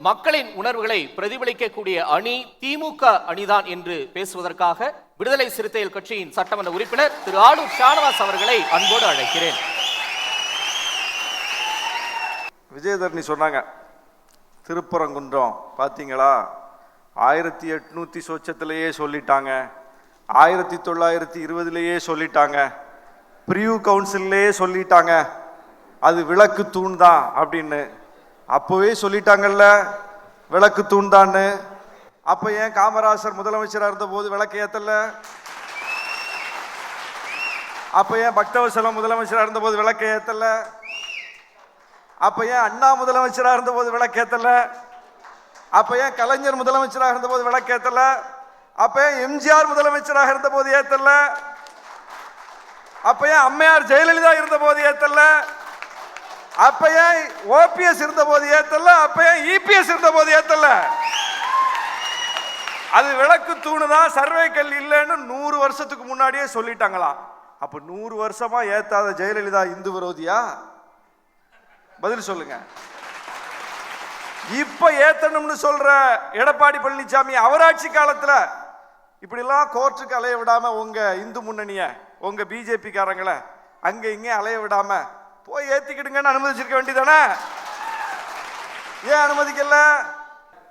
மக்களின் உணர்வுகளை பிரதிபலிக்கக்கூடிய அணி திமுக அணிதான் என்று பேசுவதற்காக விடுதலை சிறுத்தைகள் கட்சியின் சட்டமன்ற உறுப்பினர் திரு ஆளூர் ஷானவாஸ் அவர்களை அன்போடு அழைக்கிறேன். விஜயதரணி சொன்னாங்க திருப்பரங்குன்றம் பார்த்தீங்களா ஆயிரத்தி எட்நூற்றி சொச்சத்திலேயே சொல்லிட்டாங்க. ஆயிரத்தி தொள்ளாயிரத்தி இருபதுலேயே சொல்லிட்டாங்க. ப்ரியூ கவுன்சில்லையே சொல்லிட்டாங்க. அது விளக்கு தூண் தான் அப்படின்னு அப்போவே சொல்லிட்டாங்கல்ல விளக்கு தூண்டான்னு. அப்போ ஏன் காமராசர் முதலமைச்சராக இருந்தபோது விளக்கு ஏத்தல? அப்போ ஏன் பக்தவசலம் முதலமைச்சராக இருந்தபோது விளக்கு ஏத்தல? அப்போ ஏன் அண்ணா முதலமைச்சராக இருந்தபோது விளக்கேத்தல அப்போ ஏன் கலைஞர் முதலமைச்சராக இருந்தபோது விளக்கேத்தல அப்போ ஏன் எம்ஜிஆர் முதலமைச்சராக இருந்தபோது ஏத்தல? அப்போ ஏன் அம்மையார் ஜெயலலிதா இருந்தபோது ஏத்தல? அப்ப ஏன் ஓபிஎஸ் இருந்தபோது ஏத்தல? அப்ப ஏன் இபிஎஸ் இருந்தபோது ஏத்தல? அது விளக்கு தூணுதான் சர்வே கல் இல்லைன்னு நூறு வருஷத்துக்கு முன்னாடியே சொல்லிட்டாங்களாம் அப்ப நூறு வருஷமா ஏத்தாத ஜெயலலிதா இந்து விரோதியா? பதில் சொல்லுங்க. இப்ப ஏத்தணும்னு சொல்ற எடப்பாடி பழனிசாமி அவராட்சி காலத்துல இப்படிலாம் கோர்ட்டுக்கு அலைய விடாம உங்க இந்து முன்னணிய உங்க பிஜேபி காரங்களை அங்க இங்கே அலைய விடாம போய் ஏத்திக்கிடுங்கன்னு அனுமதிச்சிருக்க வேண்டியதானே? ஏன் அனுமதிக்கல?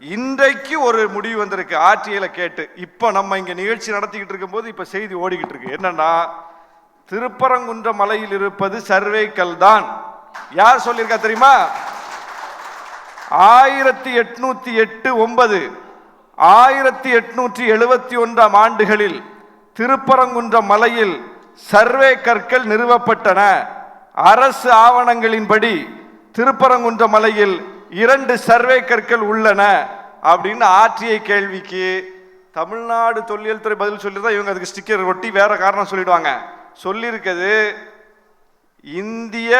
இன்றைக்கு ஒரு முடிவு வந்திருக்கு. ஆட்சியில கேட்டு. இப்ப நம்ம இங்க நிகழ்ச்சி நடத்திக்கிட்டு இருக்கும்போது இப்ப செய்தி ஓடிக்கிட்டு இருக்கு. என்னன்னா திருப்பரங்குன்ற மலையில் இருப்பது சர்வே கல் தான் யார் சொல்லியிருக்கா தெரியுமா? ஆயிரத்தி எட்நூத்தி எட்டு ஒன்பது ஆயிரத்தி எட்நூற்றி எழுபத்தி ஒன்றாம் ஆண்டுகளில் திருப்பரங்குன்ற மலையில் சர்வே கற்கள் நிறுவப்பட்டன. அரசு ஆவணங்களின்படி திருப்பரங்குன்ற மலையில் இரண்டு சர்வே கற்கள் உள்ளன அப்படின்னு ஆற்றிய கேள்விக்கு தமிழ்நாடு தொல்லியல் துறை பதில் தான் இவங்க அதுக்கு ஸ்டிக்கர் ஒட்டி வேற காரணம் சொல்லிடுவாங்க. சொல்லியிருக்கிறது இந்திய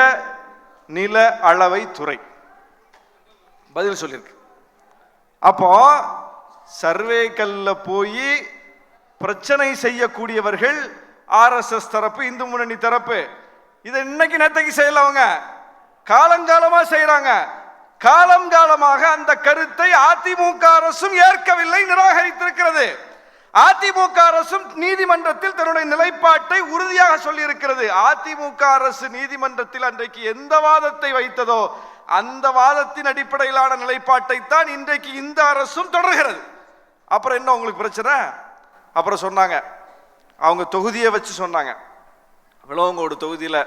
நில அளவை துறை. பதில் சொல்லியிருக்கு. அப்போ சர்வே கல்ல போய் பிரச்சனை செய்யக்கூடியவர்கள் ஆர்எஸ்எஸ் தரப்பு இந்து முன்னணி தரப்பு. இதை இன்னைக்கு நேத்தைக்கு செய்யல அவங்க காலங்காலமா செய்கிறாங்க காலம் காலமாக அந்த கருத்தை அதிமுக அரசும் ஏற்கவில்லை நிராகரித்திருக்கிறது. அதிமுக அரசும் நீதிமன்றத்தில் தன்னுடைய நிலைப்பாட்டை உறுதியாக சொல்லியிருக்கிறது. அதிமுக அரசு நீதிமன்றத்தில் அன்றைக்கு எந்த வாதத்தை வைத்ததோ அந்த வாதத்தின் அடிப்படையிலான நிலைப்பாட்டை தான் இன்றைக்கு இந்த அரசும் தொடர்கிறது. அப்புறம் என்ன உங்களுக்கு பிரச்சனை? அப்புறம் சொன்னாங்க. அவங்க தொகுதியை வச்சு சொன்னாங்க. விளவங்கோடு தொகுதியில்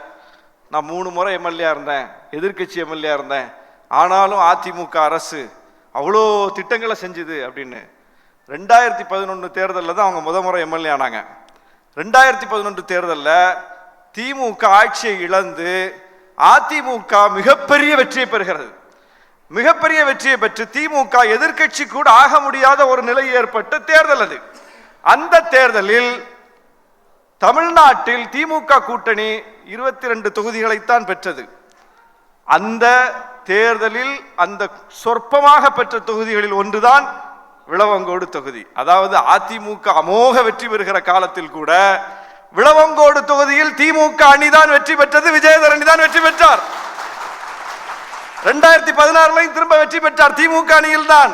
நான் மூணு முறை எம்எல்ஏ இருந்தேன் எதிர்க்கட்சி எம்எல்ஏ இருந்தேன். ஆனாலும் அதிமுக அரசு அவ்வளோ திட்டங்களை செஞ்சுது அப்படின்னு. ரெண்டாயிரத்தி பதினொன்று தேர்தலில் தான் அவங்க முத முறை எம்எல்ஏ ஆனாங்க. ரெண்டாயிரத்தி பதினொன்று தேர்தலில் திமுக ஆட்சியை இழந்து அதிமுக மிகப்பெரிய வெற்றியை பெறுகிறது. மிகப்பெரிய வெற்றியை பெற்று திமுக எதிர்க்கட்சி கூட ஆக முடியாத ஒரு நிலை ஏற்பட்ட தேர்தல் அது. அந்த தேர்தலில் தமிழ்நாட்டில் திமுக கூட்டணி இருபத்தி ரெண்டு தொகுதிகளைத்தான் பெற்றது. அந்த தேர்தலில் அந்த சொற்பமாக பெற்ற தொகுதிகளில் ஒன்றுதான் விளவங்கோடு தொகுதி. அதாவது அதிமுக அமோக வெற்றி பெறுகிற காலத்தில் கூட விளவங்கோடு தொகுதியில் திமுக அணிதான் வெற்றி பெற்றது விஜயதரணி தான் வெற்றி பெற்றார். ரெண்டாயிரத்தி பதினாறுலையும் திரும்ப வெற்றி பெற்றார் திமுக அணியில் தான்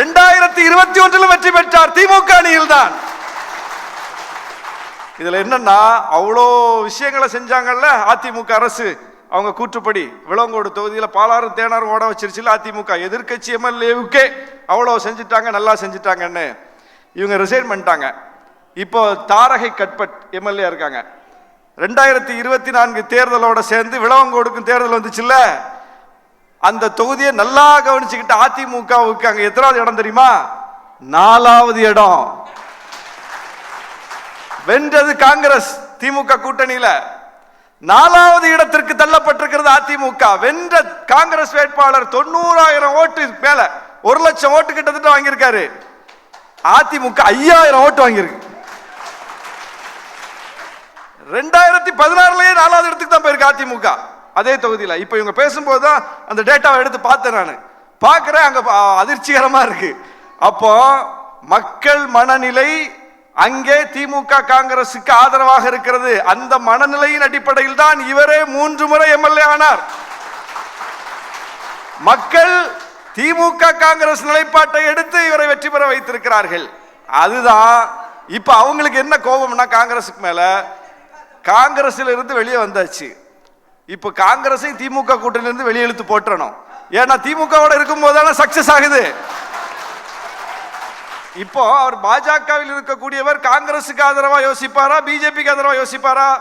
ரெண்டாயிரத்தி இருபத்தி ஒன்றிலும் வெற்றி பெற்றார் திமுக அணியில் தான் இதில் என்னன்னா அவ்வளோ விஷயங்களை செஞ்சாங்கல்ல அதிமுக அரசு. அவங்க கூற்றுப்படி விளங்கோடு தொகுதியில் பாலாறும் தேனாரும் ஓட வச்சிருச்சுல அதிமுக. எதிர்க்கட்சி எம்எல்ஏவுக்கே அவ்வளோ செஞ்சுட்டாங்க நல்லா செஞ்சுட்டாங்கன்னு. இவங்க ரிசைன் பண்ணிட்டாங்க. இப்போ தாரகை கட்பட் எம்எல்ஏ இருக்காங்க. ரெண்டாயிரத்தி இருபத்தி நான்கு தேர்தலோட சேர்ந்து விளவங்கோடுக்கும் தேர்தல் வந்துச்சுல்ல? அந்த தொகுதியை நல்லா கவனிச்சுக்கிட்ட அதிமுகவுக்கு அங்கே எத்தனாவது இடம் தெரியுமா? நாலாவது இடம். வென்றது காங்கிரஸ் திமுக கூட்டணியில. நாலாவது இடத்திற்கு தள்ளப்பட்டிருக்கிறது அதிமுக. வென்ற காங்கிரஸ் வேட்பாளர் தொண்ணூறாயிரம் ஓட்டு மேல ஒரு லட்சம் ஓட்டு கிட்டத்தட்ட வாங்கியிருக்காரு. அதிமுக ஐயாயிரம் ஓட்டு வாங்கியிருக்கு. ரெண்டாயிரத்தி பதினாறுலயே நாலாவது இடத்துக்கு தான் போயிருக்கு அதிமுக. அதே தொகுதியில். இப்போ இவங்க பேசும்போது தான் அந்த டேட்டாவை எடுத்து பார்த்தேன் நான். பார்க்குறேன் அங்கே அதிர்ச்சிகரமா இருக்கு. அப்போ மக்கள் மனநிலை அங்கே திமுக காங்கிரசுக்கு ஆதரவாக இருக்கிறது. அந்த மனநிலையின் அடிப்படையில் தான் இவரே மூன்று முறை எம்எல்ஏ ஆனார். மக்கள் திமுக காங்கிரஸ் நிலைப்பாட்டை எடுத்து இவரை வெற்றி பெற வைத்திருக்கிறார்கள். அதுதான் இப்ப அவங்களுக்கு என்ன கோபம்னா காங்கிரஸுக்கு மேல காங்கிரஸ்ல இருந்து வெளியே வந்தாச்சு. இப்ப காங்கிரஸையும் திமுக கூட்டணியில இருந்து வெளியே இழுத்து போட்டுறணும். ஏன்னா திமுகவோட இருக்கும்போது தானே சக்சஸ் ஆகுது. இப்போ அவர் பாஜகவில் இருக்கக்கூடியவர் காங்கிரசுக்கு ஆதரவா யோசிப்பாரா? பிஜேபிக்கு ஆதரவா யோசிப்பாரா?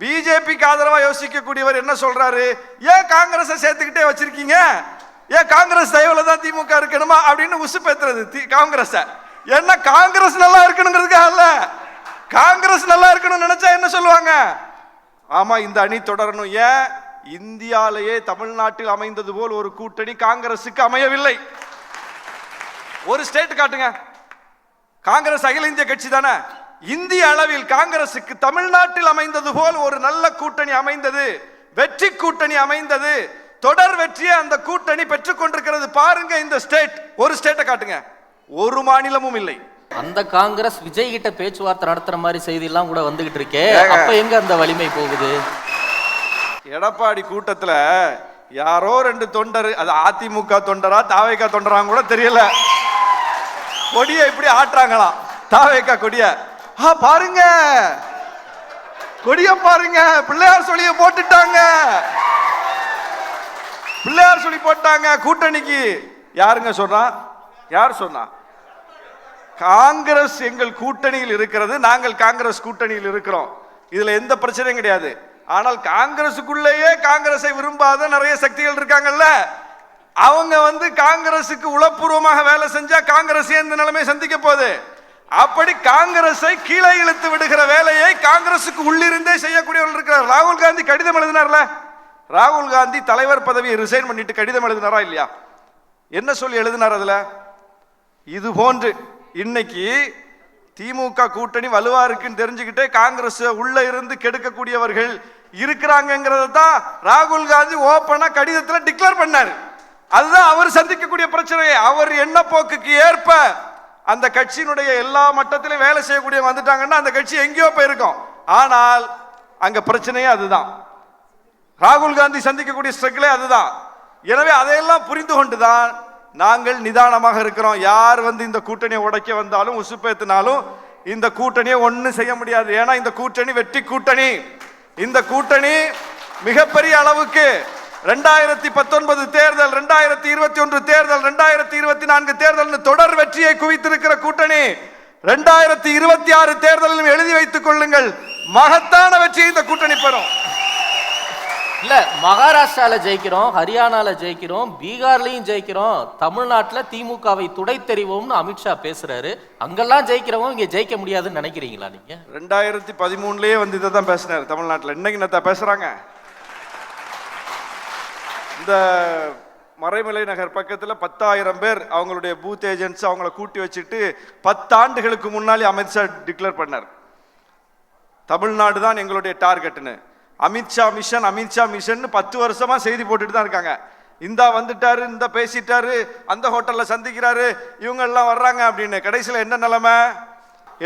பிஜேபிக்கு ஆதரவா யோசிக்கக்கூடியவர் என்ன சொல்றாரு? ஏன் காங்கிரஸை சேர்த்துக்கிட்டே வச்சிருக்கீங்க? ஏன் காங்கிரஸ் தயவுல தான் திமுக இருக்கணுமா? அப்படின்னு உசுப்பேத்துறது தி- காங்கிரஸ. என்ன காங்கிரஸ் நல்லா இருக்கணுங்கிறதுக்காக அல்ல. காங்கிரஸ் நல்லா இருக்கணும்னு நினைச்சா என்ன சொல்லுவாங்க? ஆமா இந்த அணி தொடரணும். ஏன்? இந்தியாலேயே தமிழ்நாட்டில் அமைந்தது போல் ஒரு கூட்டணி காங்கிரசுக்கு அமையவில்லை. ஒரு ஸ்டேட் காட்டுங்க. காங்கிரஸ் அகில இந்திய கட்சி தானே? இந்திய அளவில் காங்கிரசுக்கு தமிழ்நாட்டில் அமைந்தது போல் ஒரு நல்ல கூட்டணி அமைந்தது. வெற்றி கூட்டணி அமைந்தது. தொடர் வெற்றியை அந்த கூட்டணி பெற்றுக் கொண்டிருக்கிறது பாருங்க இந்த ஸ்டேட் ஒரு ஸ்டேட்டை காட்டுங்க. ஒரு மாநிலமும் இல்லை. அந்த காங்கிரஸ் விஜய் கிட்ட பேச்சுவார்த்தை நடத்துற மாதிரி செய்தி எல்லாம் கூட வந்துகிட்டு இருக்கே. அப்ப எங்க அந்த வலிமை போகுது? எடப்பாடி கூட்டத்துல யாரோ ரெண்டு தொண்டர் அது அதிமுக தொண்டரா தாவேக்கா தொண்டராங்க கூட தெரியல. கொடியை இப்படி ஆட்டுறாங்களாம். தாவேக்கா கொடிய. ஆ பாருங்க. கொடிய பாருங்க. பிள்ளையார் சொல்லிய போட்டுட்டாங்க. பிள்ளையார் சொல்லி போட்டாங்க. கூட்டணிக்கு யாருங்க சொன்னா? யார் சொன்னா? காங்கிரஸ் எங்கள் கூட்டணியில் இருக்கிறது. நாங்கள் காங்கிரஸ் கூட்டணியில் இருக்கிறோம். இதுல எந்த பிரச்சனையும் கிடையாது. ஆனால் காங்கிரசுக்குள்ளேயே காங்கிரஸை விரும்பாத நிறைய சக்திகள் இருக்காங்கல்ல. அவங்க வந்து காங்கிரசுக்கு உளப்பூர்வமாக வேலை செஞ்சா காங்கிரஸ் இந்த நிலைமை சந்திக்க போகுது? அப்படி காங்கிரஸை கீழே இழுத்து விடுகிற வேலையை காங்கிரசுக்கு உள்ளிருந்தே செய்யக்கூடியவர்கள் இருக்கிறார். ராகுல் காந்தி கடிதம் எழுதினார்ல? ராகுல் காந்தி தலைவர் பதவியை ரிசைன் பண்ணிட்டு கடிதம் எழுதினாரா இல்லையா? என்ன சொல்லி எழுதினார் அதுல? இது போன்று இன்னைக்கு திமுக கூட்டணி வலுவா இருக்குன்னு தெரிஞ்சுக்கிட்டே காங்கிரஸ் உள்ள இருந்து கெடுக்கக்கூடியவர்கள் இருக்கிறாங்கிறத தான் ராகுல் காந்தி ஓப்பனா கடிதத்தில் டிக்ளேர் பண்ணாரு. அதுதான் அவர் சந்திக்கக்கூடிய பிரச்சனை அவர் என்ன போக்குக்கு ஏற்ப அந்த கட்சியினுடைய எல்லா மட்டத்திலும் வேலை செய்யக்கூடிய வந்துட்டாங்கன்னா அந்த கட்சி எங்கேயோ போயிருக்கும். ஆனால் அங்க பிரச்சனையே அதுதான். ராகுல் காந்தி சந்திக்கக்கூடிய ஸ்ட்ரகிளே அதுதான். எனவே அதையெல்லாம் புரிந்து கொண்டுதான் நாங்கள் நிதானமாக இருக்கிறோம். யார் வந்து இந்த கூட்டணியை உடைக்க வந்தாலும் உசுப்பேத்தினாலும் இந்த கூட்டணியை ஒன்றும் செய்ய முடியாது. ஏன்னா இந்த கூட்டணி வெட்டி கூட்டணி. இந்த கூட்டணி மிகப்பெரிய அளவுக்கு ரெண்டாயிரத்தி பத்தொன்பது தேர்தல் ரெண்டாயிரத்தி இருபத்தி ஒன்று தேர்தல் ரெண்டாயிரத்தி இருபத்தி நான்கு தேர்தல் தொடர் வெற்றியை குவித்திருக்கிற கூட்டணி ரெண்டாயிரத்தி இருபத்தி ஆறு தேர்தலிலும் எழுதி வைத்துக் கொள்ளுங்கள். மகத்தான வெற்றியை இந்த கூட்டணி பெறும். இல்ல மகாராஷ்டிரால ஜெயிக்கிறோம் ஹரியானால ஜெயிக்கிறோம் பீகார்லயும் ஜெயிக்கிறோம் தமிழ்நாட்டுல திமுகவை துடை தெரிவோம்னு அமித்ஷா பேசுறாரு. அங்கெல்லாம் ஜெயிக்கிறவங்க இங்க ஜெயிக்க முடியாதுன்னு நினைக்கிறீங்களா நீங்க? ரெண்டாயிரத்தி பதிமூணுலயே வந்து இதை தான் பேசினார் தமிழ்நாட்டில். இன்னைக்கு என்னத்த பேசுறாங்க. இந்த மறைமலை நகர் பக்கத்தில் பத்தாயிரம் பேர் அவங்களுடைய பூத் ஏஜென்ட்ஸ் அவங்கள கூட்டி வச்சுட்டு பத்தாண்டுகளுக்கு முன்னாலே அமித்ஷா டிக்ளேர் பண்ணார். தமிழ்நாடு தான் எங்களுடைய டார்கெட்னு அமித்ஷா மிஷன் அமித்ஷா மிஷன் பத்து வருஷமாக செய்தி போட்டுட்டு தான் இருக்காங்க. இந்தா வந்துட்டாரு இந்த பேசிட்டாரு அந்த ஹோட்டலில் சந்திக்கிறாரு இவங்க எல்லாம் வர்றாங்க அப்படின்னு. கடைசியில் என்ன நிலைமை?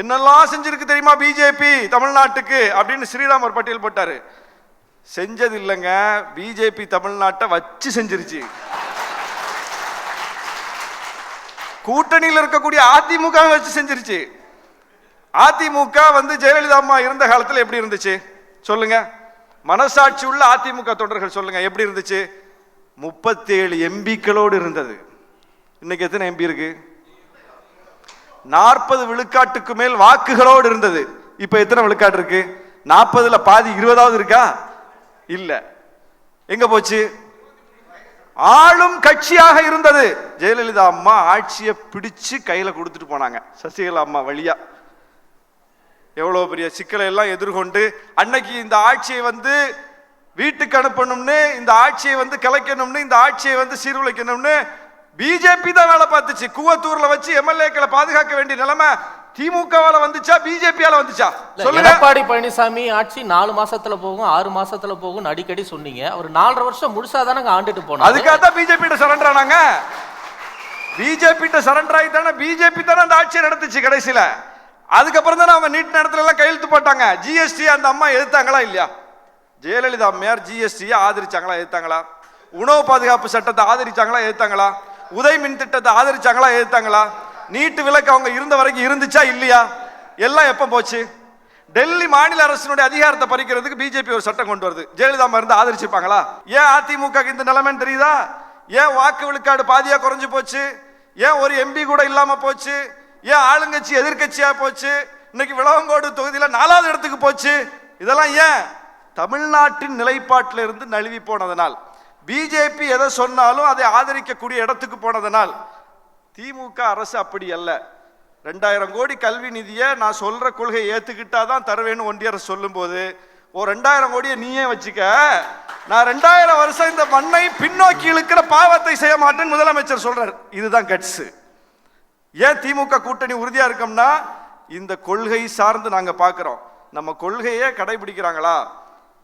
என்னெல்லாம் செஞ்சிருக்கு தெரியுமா பிஜேபி தமிழ்நாட்டுக்கு அப்படின்னு ஸ்ரீராமர் பட்டியல் போட்டாரு. செஞ்சது இல்லைங்க பிஜேபி தமிழ்நாட்டை வச்சு செஞ்சிருச்சு. கூட்டணியில் இருக்கக்கூடிய அதிமுக வச்சு செஞ்சிருச்சு. அதிமுக வந்து ஜெயலலிதா அம்மா இருந்த காலத்தில் எப்படி இருந்துச்சு? சொல்லுங்க. மனசாட்சி உள்ள அதிமுக தொண்டர்கள் சொல்லுங்க எப்படி இருந்துச்சு? முப்பத்தி ஏழு எம்பிக்களோடு இருந்தது. இன்னைக்கு எத்தனை எம்பி இருக்கு? நாற்பது விழுக்காட்டுக்கு மேல் வாக்குகளோடு இருந்தது. இப்ப எத்தனை விழுக்காடு இருக்கு? நாற்பதுல பாதி இருபதாவது இருக்கா? இல்லை. எங்க போச்சு? ஆளும் கட்சியாக இருந்தது. ஜெயலலிதா அம்மா ஆட்சியை பிடிச்சு கையில கொடுத்துட்டு போனாங்க. சசிகலா அம்மா வழியா. எவ்வளவு பெரிய சிக்கலை எல்லாம் எதிர்கொண்டு அன்னைக்கு இந்த ஆட்சியை வந்து வீட்டுக்கு அனுப்பணும்னு இந்த ஆட்சியை வந்து கலைக்கணும்னு இந்த ஆட்சியை வந்து சீர்குலைக்கணும்னு பிஜேபி தான் வேலை பார்த்துச்சு. கூவத்தூர்ல வச்சு எம்எல்ஏக்களை பாதுகாக்க வேண்டிய நிலைமை திமுகவால வந்துச்சா பிஜேபியால வந்துச்சா? சொல்லுங்க. எடப்பாடி பழனிசாமி ஆட்சி நாலு மாசத்துல போகும் ஆறு மாசத்துல போகும் அடிக்கடி சொன்னீங்க. அவர் நாலரை வருஷம் முழுசா தானங்க ஆண்டுட்டு போனாரு. அதுக்காக தான் பிஜேபி கிட்ட சரண்டர் ஆனாங்க. பிஜேபி கிட்ட சரண்டர் ஆகி தானே பிஜேபி தானே அந்த ஆட்சியை நடத்துச்சு கடைசியில. அதுக்கப்புறம் தானே அவங்க நீட் இடத்துல எல்லாம் கையெழுத்து போட்டாங்க. ஜிஎஸ்டி அந்த அம்மா எதிர்த்தாங்களா இல்லையா? ஜெயலலிதா அம்மையார் ஜிஎஸ்டியை ஆதரிச்சாங்களா எதிர்த்தாங்களா உணவு பாதுகாப்பு சட்டத்தை ஆதரிச்சாங்களா எதிர்த்தாங்களா உதய் மின் திட்டத்தை ஆதரிச்சாங்களா எதிர்த்தாங்களா நீட்டு விலக்கு அவங்க இருந்த வரைக்கும் இருந்துச்சா இல்லையா? எல்லாம் எப்ப போச்சு? டெல்லி மாநில அரசினுடைய அதிகாரத்தை பறிக்கிறதுக்கு பிஜேபி ஒரு சட்டம் கொண்டு வருது. ஜெயலலிதா இருந்து ஆதரிச்சிருப்பாங்களா? ஏன் அதிமுக இந்த நிலைமைன்னு தெரியுதா? ஏன் வாக்கு விழுக்காடு பாதியா குறைஞ்சு போச்சு? ஏன் ஒரு எம்பி கூட இல்லாம போச்சு? ஏன் ஆளுங்கட்சி எதிர்கட்சியா போச்சு? இன்னைக்கு விளவங்கோடு தொகுதியில நாலாவது இடத்துக்கு போச்சு. இதெல்லாம் ஏன்? தமிழ்நாட்டின் நிலைப்பாட்டில் இருந்து நழுவி போனதனால். பிஜேபி எதை சொன்னாலும் அதை ஆதரிக்கக்கூடிய இடத்துக்கு போனதனால். திமுக அரசு அப்படி அல்ல. ரெண்டாயிரம் கோடி கல்வி நிதியை நான் சொல்கிற கொள்கையை ஏற்றுக்கிட்டா தான் தருவேன்னு ஒன்றிய அரசு சொல்லும்போது ஒரு ரெண்டாயிரம் கோடியை நீயே வச்சுக்க. நான் ரெண்டாயிரம் வருஷம் இந்த மண்ணை பின்னோக்கி இழுக்கிற பாவத்தை செய்ய மாட்டேன்னு முதலமைச்சர் சொல்கிறார் இதுதான் கட்ஸ் ஏன் திமுக கூட்டணி உறுதியாக இருக்கோம்னா இந்த கொள்கை சார்ந்து நாங்கள் பார்க்குறோம் நம்ம கொள்கையே கடைபிடிக்கிறாங்களா?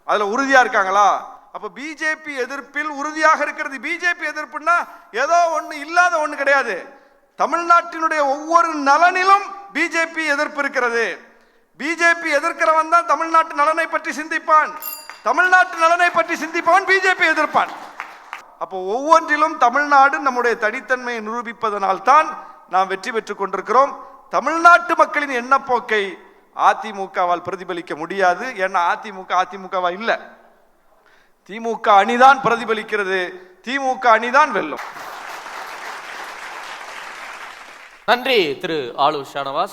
அதில் உறுதியாக இருக்காங்களா? அப்போ பிஜேபி எதிர்ப்பில் உறுதியாக இருக்கிறது. பிஜேபி எதிர்ப்புன்னா ஏதோ ஒன்று இல்லாத ஒன்று கிடையாது. தமிழ்நாட்டினுடைய ஒவ்வொரு நலனிலும் பிஜேபி எதிர்ப்பு இருக்கிறது பிஜேபி எதிர்க்கிறவன் தான் தமிழ்நாட்டு நலனை பற்றி சிந்திப்பான். தமிழ்நாட்டு நலனை பற்றி சிந்திப்பவன் பிஜேபி எதிர்ப்பான். அப்போ ஒவ்வொன்றிலும் தமிழ்நாடு நம்முடைய தனித்தன்மையை நிரூபிப்பதனால் தான் நாம் வெற்றி பெற்றுக் கொண்டிருக்கிறோம். தமிழ்நாட்டு மக்களின் எண்ணப்போக்கை அதிமுகவால் பிரதிபலிக்க முடியாது. ஏன்னா அதிமுக அதிமுகவா இல்லை. திமுக அணிதான் பிரதிபலிக்கிறது. திமுக அணிதான் வெல்லும். நன்றி திரு ஆளு ஷானவாஸ்.